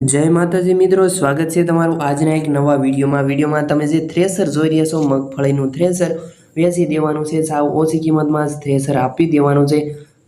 જય માતાજી મિત્રો, સ્વાગત છે તમારું આજના એક નવા વિડીયોમાં. વિડીયોમાં તમે જે થ્રેસર જોઈ રહ્યા છો, મગફળીનું થ્રેસર, વેચી દેવાનું છે, સાવ ઓછી કિંમતમાં જ થ્રેસર આપી દેવાનું છે.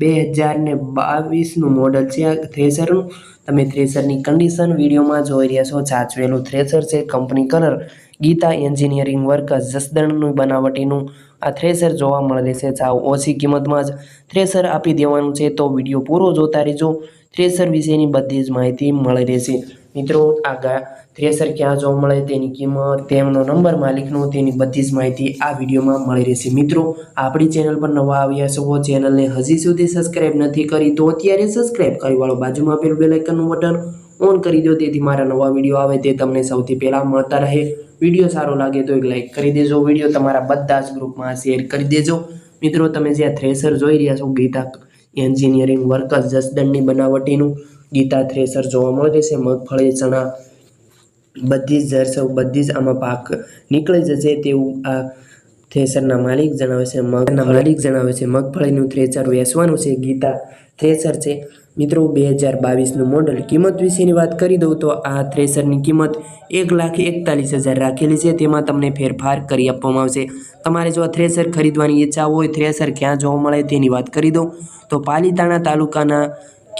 બે હજારને બાવીસનું મોડલ છે આ થ્રેસરનું. તમે થ્રેસરની કન્ડિશન વિડીયોમાં જોઈ રહ્યા છો. સાચવેલું થ્રેસર છે, company colour, Geeta engineering work જસદણનું બનાવટીનું આ થ્રેસર જોવા મળે છે સાવ ઓછી કિંમતમાં જ થ્રેસર આપી દેવાનું છે તો વીડિયો પૂરો જોતા રહેજો. થ્રેસર વિશેની બધી જ માહિતી મળી રહેશે. મિત્રો આ થ્રેસર ક્યાં જોવા મળે તેની કિંમત, તેમનો નંબર, માલિકનો તેની બધી જ માહિતી આ વિડીયોમાં મળી રહેશે. મિત્રો, આપણી ચેનલ પર નવા આવ્યા છો, ચેનલને હજી સુધી સબસ્ક્રાઇબ નથી કરી તો અત્યારે સબસ્ક્રાઈબ કરી વાળો બાજુમાં આપેલું બેલાઇકનનું બટન ઓન કરી દો, તેથી મારા નવા વીડિયો આવે તે તમને સૌથી પહેલાં મળતા રહે. વીડિયો સારો લાગે તો એક લાઇક કરી દેજો. વીડિયો તમારા બધા જ ગ્રુપમાં શેર કરી દેજો. મિત્રો, તમે જ્યાં થ્રેસર જોઈ રહ્યા છો, ગીતા એન્જિનિયરિંગ વર્કર્સ જસદણની બનાવટીનું, ગીતા થ્રેસર જોવા મળે છે. મગફળી, ચણા, બધી જ જરસવ બધી જ આમાં પાક નીકળી જશે તેવું આ થ્રેસરના માલિક જણાવે છે. મગના માલિક જણાવે છે. મગફળીનું થ્રેસર વેચવાનું છે. ગીતા થ્રેસર છે. મિત્રો, બે હજાર બાવીસનું મોડલ કિંમત વિશેની વાત કરી દઉં તો આ થ્રેસરની કિંમત એક લાખ એકતાલીસ હજાર રાખેલી છે. તેમાં તમને ફેરફાર કરી આપવામાં આવશે. તમારે જો આ થ્રેસર ખરીદવાની ઈચ્છા હોય થ્રેસર ક્યાં જોવા મળે તેની વાત કરી દઉં. તો પાલીતાણા તાલુકાના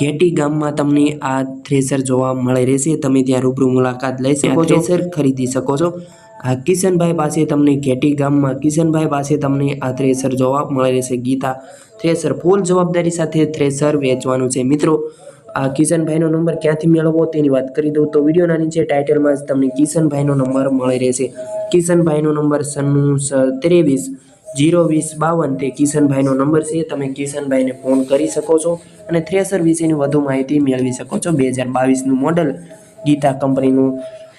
ઘેટી ગામમાં તમને આ થ્રેસર જોવા મળે રહેશે. તમે ત્યાં રૂબરૂ મુલાકાત લઈ શકો થ્રેસર ખરીદી શકો છો. આ કિશનભાઈ પાસે તમને ઘેટી ગામમાં કિશનભાઈ પાસે તમને આ થ્રેસર જોવા મળે રહેશે. ગીતા થ્રેસર ફૂલ જવાબદારી સાથે થ્રેસર વેચવાનું છે. મિત્રો, આ કિશનભાઈનો નંબર ક્યાંથી મેળવવો તેની વાત કરી દઉં તો વિડીયોના નીચે ટાઇટલમાં જ તમને કિશનભાઈનો નંબર મળી રહેશે. કિશનભાઈનો નંબર સન્નું ત્રેવીસ જીરો વીસ બાવન તે કિશનભાઈનો નંબર છે. તમે કિશનભાઈને ફોન કરી શકો છો અને થ્રેસર વિશેની વધુ માહિતી મેળવી શકો છો. બે હજાર બાવીસનું મોડલ ગીતા કંપનીનું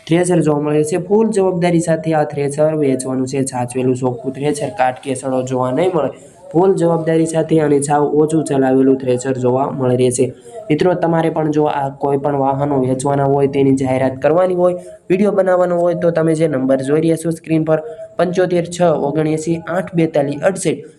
થ્રેસર જોવા મળે છે. ફૂલ જવાબદારી સાથે આ થ્રેસર વેચવાનું છે. છાચવેલું ચોખ્ખું થ્રેસર કાટ કેસડો જોવા નહીં મળે. ફૂલ જવાબદારી સાથે અને સાવ ઓછું ચલાવેલું થ્રેસર જોવા મળી રહેશે. મિત્રો, તમારે પણ જો આ કોઈ પણ વાહનો વેચવાના હોય તેની જાહેરાત કરવાની હોય, વીડિયો બનાવવાનો હોય તો તમે જે નંબર જોઈ રહ્યા છો સ્ક્રીન પર પંચોતેર છ ઓગણએંસી આઠ બેતાલીસ અડસઠ